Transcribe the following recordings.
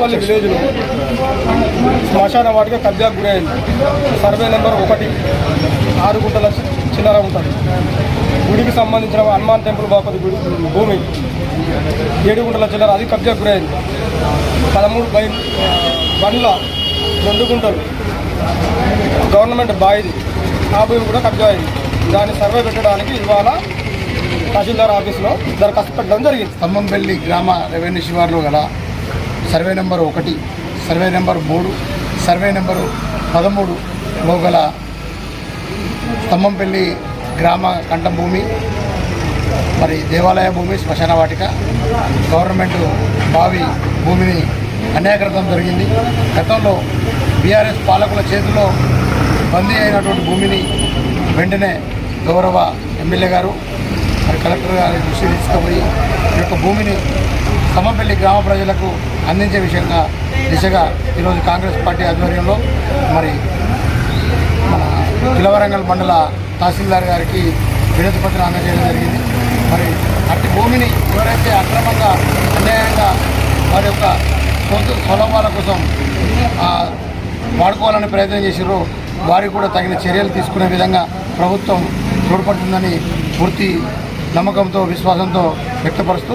పల్లి విలేజ్లో శ్మశాన వాటిగా కబ్జాకు గురైంది. సర్వే నెంబర్ ఒకటి ఆరు గుంటల చిల్లర ఉంటుంది. గుడికి సంబంధించిన హనుమాన్ టెంపుల్ బాపతి గుడి భూమి. ఏడు గుంటల చిల్లర అది కబ్జాకు గురైంది. పదమూడు బై బండ్ల రెండు గుంటలు. గవర్నమెంట్ బాయిది. ఆ భూమి కూడా కబ్జా అయింది. దాన్ని సర్వే పెట్టడానికి ఇవాళ తహసీల్దార్ ఆఫీస్లో దరఖాస్తు పెట్టడం జరిగింది. స్తంభంపల్లి గ్రామ రెవెన్యూ శివార్లో గల సర్వే నెంబర్ ఒకటి సర్వే నెంబర్ మూడు సర్వే నెంబరు పదమూడులో గల స్తంభంపల్లి గ్రామ కంఠభూమి మరి దేవాలయ భూమి శ్మశాన వాటిక గవర్నమెంట్ బావి భూమిని అన్యాయకృతం జరిగింది. గతంలో బీఆర్ఎస్ పాలకుల చేతిలో బందీ అయినటువంటి భూమిని వెంటనే గౌరవ ఎమ్మెల్యే గారు మరి కలెక్టర్ గారి దృష్టి తీసుకుపోయి ఈ యొక్క భూమిని సమపల్లి గ్రామ ప్రజలకు అందించే విషయంగా దిశగా ఈరోజు కాంగ్రెస్ పార్టీ ఆధ్వర్యంలో మరి మన కిలవరంగల్ మండల తహసీల్దార్ గారికి వినతి పత్రం అందజేయడం జరిగింది. మరి అట్టి భూమిని ఎవరైతే అక్రమంగా అన్యాయంగా వారి యొక్క సొంత స్వలాభాల కోసం వాడుకోవాలని ప్రయత్నం చేసిర్రో వారికి కూడా తగిన చర్యలు తీసుకునే విధంగా ప్రభుత్వం తోడ్పడుతుందని పూర్తి నమ్మకంతో విశ్వాసంతో వ్యక్తపరుస్తూ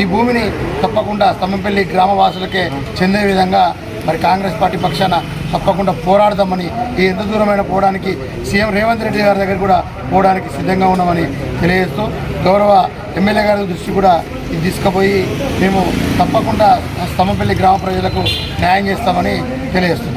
ఈ భూమిని తప్పకుండా స్తంభంపల్లి గ్రామవాసులకే చెందే విధంగా మరి కాంగ్రెస్ పార్టీ పక్షాన తప్పకుండా పోరాడదామని ఈ ఎంత దూరమైన పోవడానికి సీఎం రేవంత్ రెడ్డి గారి దగ్గర కూడా పోవడానికి సిద్ధంగా ఉన్నామని తెలియజేస్తూ గౌరవ ఎమ్మెల్యే గారి దృష్టి కూడా ఇది తీసుకుపోయి మేము తప్పకుండా స్తంభంపల్లి గ్రామ ప్రజలకు న్యాయం చేస్తామని తెలియజేస్తున్నాం.